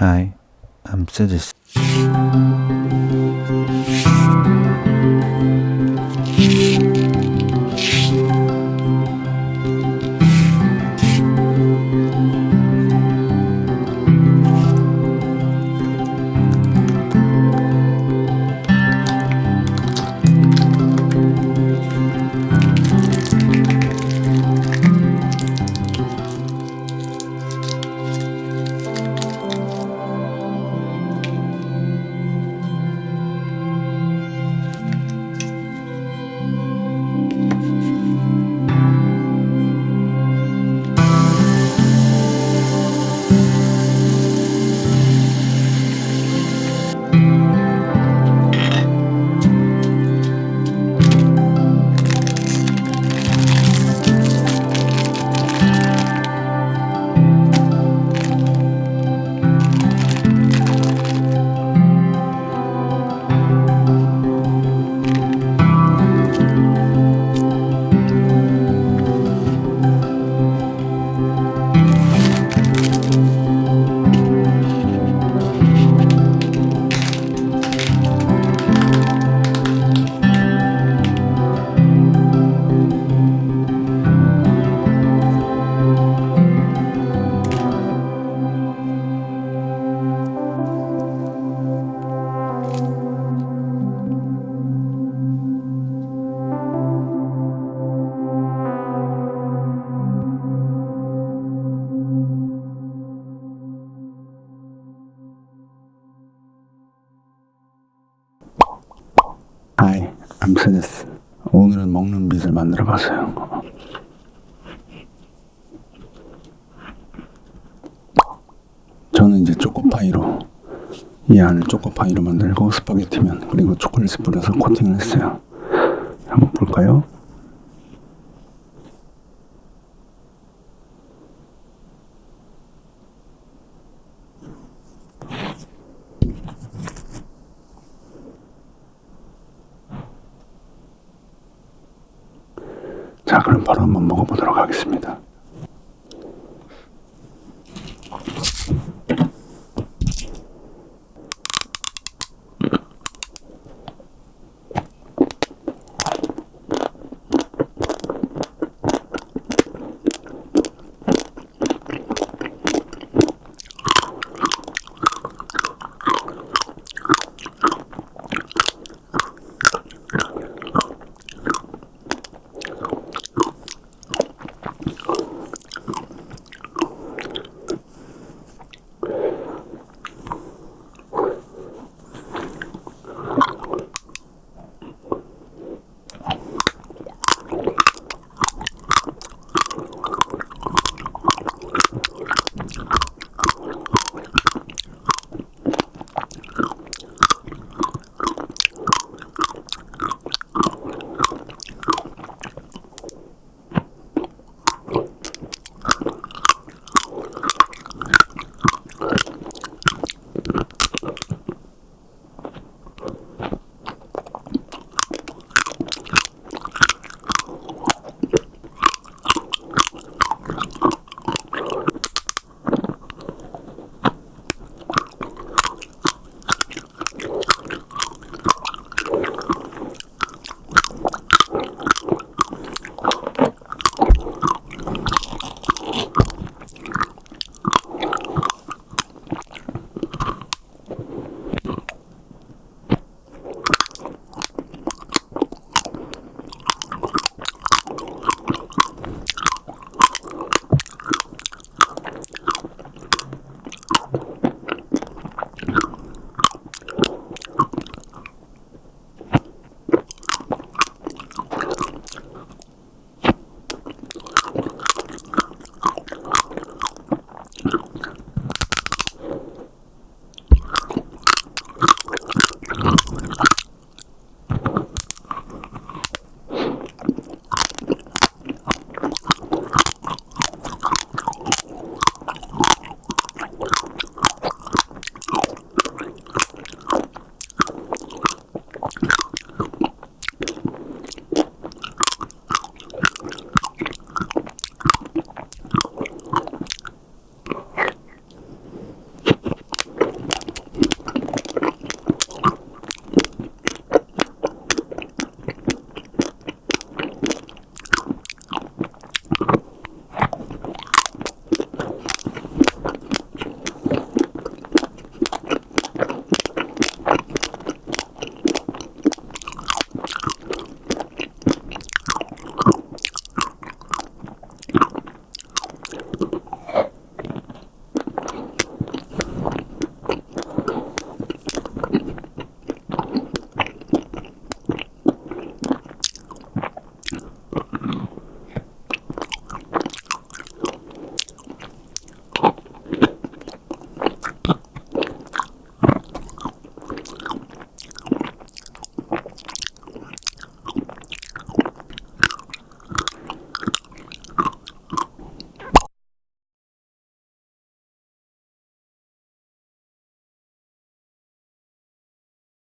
Hi, I'm Citizen. 하이, 암세데스. 오늘은 먹는 빛을 만들어 봤어요. 저는 이제 초코파이로 이 안을 초코파이로 만들고 스파게티면 그리고 초콜릿을 뿌려서 코팅을 했어요. 한번 볼까요? 자, 그럼 바로 한번 먹어보도록 하겠습니다.